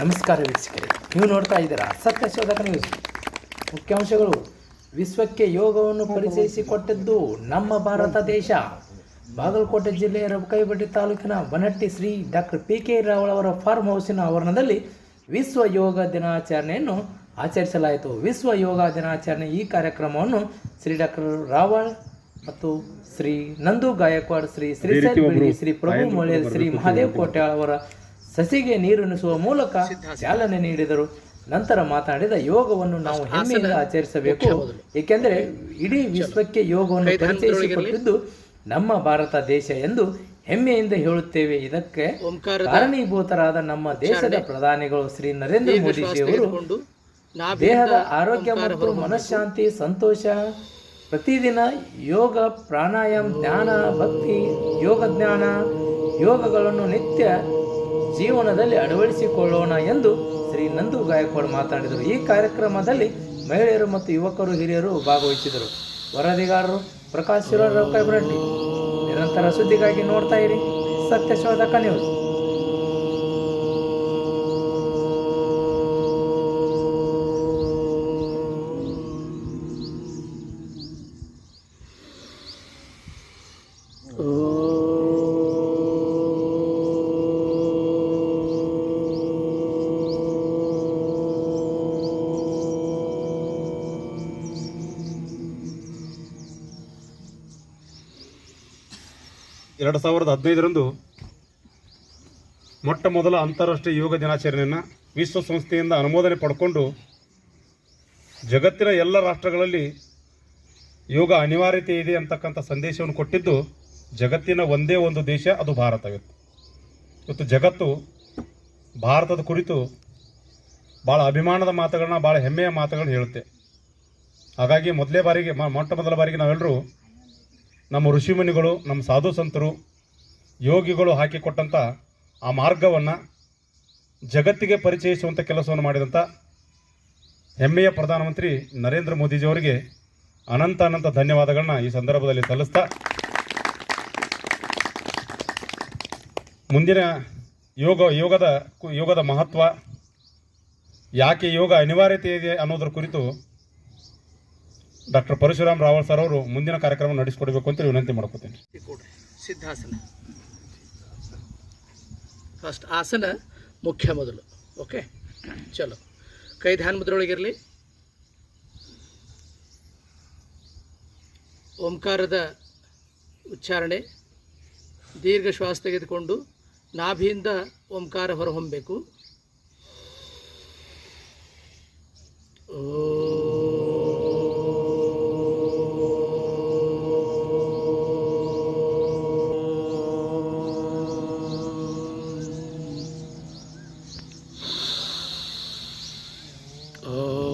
ನಮಸ್ಕಾರ ವೀಕ್ಷಕರೇ. ನೀವು ನೋಡ್ತಾ ಇದ್ದೀರಾ ಸತ್ಯಶೋಧಕ ನ್ಯೂಸ್ ಮುಖ್ಯಾಂಶಗಳು ವಿಶ್ವಕ್ಕೆ ಯೋಗವನ್ನು ಪರಿಚಯಿಸಿಕೊಟ್ಟದ್ದು ನಮ್ಮ ಭಾರತ ದೇಶ. ಬಾಗಲಕೋಟೆ ಜಿಲ್ಲೆಯ ರಬಕೈಬಡ್ಡಿ ತಾಲೂಕಿನ Banatti Shri doctor P K Rawal ಅವರ ಫಾರ್ಮ್ ಹೌಸಿನ ಆವರಣದಲ್ಲಿ ವಿಶ್ವ ಯೋಗ ದಿನಾಚರಣೆಯನ್ನು ಆಚರಿಸಲಾಯಿತು. ವಿಶ್ವ ಯೋಗ ದಿನಾಚರಣೆ ಈ ಕಾರ್ಯಕ್ರಮವನ್ನು ಶ್ರೀ ಡಾಕ್ಟರ್ ರಾವಳ್ ಮತ್ತು ಶ್ರೀ ನಂದು ಗಾಯಕ್ವಾಡ್ ಶ್ರೀ ಶ್ರೀ ಶ್ರೀ ಪ್ರಭು ಮೊಳೆ ಶ್ರೀ ಮಹಾದೇವ್ ಕೋಟ್ಯಾಳ್ ಅವರ ಸಸಿಗೆ ನೀರುಣಿಸುವ ಮೂಲಕ ಚಾಲನೆ ನೀಡಿದರು. ನಂತರ ಮಾತನಾಡಿದ ಯೋಗವನ್ನು ನಾವು ಹೆಮ್ಮೆಯಿಂದ ಆಚರಿಸಬೇಕು. ಏಕೆಂದರೆ ಇಡೀ ವಿಶ್ವಕ್ಕೆ ಯೋಗವನ್ನು ಪರಿಚಯಿಸಿಕೊಟ್ಟಿದ್ದು ನಮ್ಮ ಭಾರತ ದೇಶ ಎಂದು ಹೆಮ್ಮೆಯಿಂದ ಹೇಳುತ್ತೇವೆ. ಇದಕ್ಕೆ ಕಾರಣೀಭೂತರಾದ ನಮ್ಮ ದೇಶದ ಪ್ರಧಾನಿಗಳು ಶ್ರೀ ನರೇಂದ್ರ ಮೋದಿಜಿಯವರು ದೇಹದ ಆರೋಗ್ಯ ಮತ್ತು ಮನಃಶಾಂತಿ ಸಂತೋಷ ಪ್ರತಿದಿನ ಯೋಗ ಪ್ರಾಣಾಯಾಮ ಜ್ಞಾನ ಭಕ್ತಿ ಯೋಗ ಜ್ಞಾನ ಯೋಗಗಳನ್ನು ನಿತ್ಯ ಜೀವನದಲ್ಲಿ ಅಳವಡಿಸಿಕೊಳ್ಳೋಣ ಎಂದು ಶ್ರೀ ನಂದು ಗಾಯಕ್ವಾಡ್ ಮಾತನಾಡಿದರು. ಈ ಕಾರ್ಯಕ್ರಮದಲ್ಲಿ ಮಹಿಳೆಯರು ಮತ್ತು ಯುವಕರು, ಹಿರಿಯರು ಭಾಗವಹಿಸಿದರು. ವರದಿಗಾರರು ಪ್ರಕಾಶ್ ಶಿರೋಡ್ ರೌಕಾಯ್ ನಿರಂತರ ಸುದ್ದಿಗಾಗಿ ನೋಡ್ತಾ ಇರಿ ಸತ್ಯಶೋಧಕ ನ್ಯೂಸ್. ಎರಡು ಸಾವಿರದ ಹದಿನೈದರಂದು ಮೊಟ್ಟ ಮೊದಲ ಅಂತಾರಾಷ್ಟ್ರೀಯ ಯೋಗ ದಿನಾಚರಣೆಯನ್ನು ವಿಶ್ವಸಂಸ್ಥೆಯಿಂದ ಅನುಮೋದನೆ ಪಡ್ಕೊಂಡು ಜಗತ್ತಿನ ಎಲ್ಲ ರಾಷ್ಟ್ರಗಳಲ್ಲಿ ಯೋಗ ಅನಿವಾರ್ಯತೆ ಇದೆ ಅಂತಕ್ಕಂಥ ಸಂದೇಶವನ್ನು ಕೊಟ್ಟಿದ್ದು ಜಗತ್ತಿನ ಒಂದೇ ಒಂದು ದೇಶ, ಅದು ಭಾರತವಿತ್ತು ಇವತ್ತು ಜಗತ್ತು ಭಾರತದ ಕುರಿತು ಭಾಳ ಅಭಿಮಾನದ ಮಾತುಗಳನ್ನ ಭಾಳ ಹೆಮ್ಮೆಯ ಮಾತುಗಳನ್ನ ಹೇಳುತ್ತೆ. ಹಾಗಾಗಿ ಮೊದಲೇ ಬಾರಿಗೆ ಮೊಟ್ಟ ಮೊದಲ ಬಾರಿಗೆ ನಾವೆಲ್ಲರೂ ನಮ್ಮ ಋಷಿಮುನಿಗಳು, ನಮ್ಮ ಸಾಧು ಸಂತರು, ಯೋಗಿಗಳು ಹಾಕಿಕೊಟ್ಟಂಥ ಆ ಮಾರ್ಗವನ್ನು ಜಗತ್ತಿಗೆ ಪರಿಚಯಿಸುವಂಥ ಕೆಲಸವನ್ನು ಮಾಡಿದಂಥ ಹೆಮ್ಮೆಯ ಪ್ರಧಾನಮಂತ್ರಿ ನರೇಂದ್ರ ಮೋದಿಜಿಯವರಿಗೆ ಅನಂತ ಅನಂತ ಧನ್ಯವಾದಗಳನ್ನ ಈ ಸಂದರ್ಭದಲ್ಲಿ ಸಲ್ಲಿಸ್ತಾ ಮುಂದಿನ ಯೋಗ, ಯೋಗದ ಯೋಗದ ಮಹತ್ವ, ಯಾಕೆ ಯೋಗ ಅನಿವಾರ್ಯತೆ ಇದೆ ಅನ್ನೋದ್ರ ಕುರಿತು ಡಾಕ್ಟರ್ ಪರಶುರಾಮ್ ರಾವಲ್ ಸರ್ ಅವರು ಮುಂದಿನ ಕಾರ್ಯಕ್ರಮ ನಡೆಸಿಕೊಡ್ಬೇಕು ಅಂತ ವಿನಂತಿ ಮಾಡ್ಕೋತೀನಿ. ಸಿದ್ಧಾಸನ. ಫಸ್ಟ್ ಆಸನ ಮುಖ್ಯ ಮೊದಲು. ಓಕೆ ಚಲೋ. ಕೈ ಧ್ಯಾನ ಮುದ್ರೊಳಗಿರಲಿ ಓಂಕಾರದ ಉಚ್ಚಾರಣೆ. ದೀರ್ಘ ಶ್ವಾಸ ತೆಗೆದುಕೊಂಡು ನಾಭಿಯಿಂದ ಓಂಕಾರ ಹೊರಹೊಮ್ಮಬೇಕು Oh.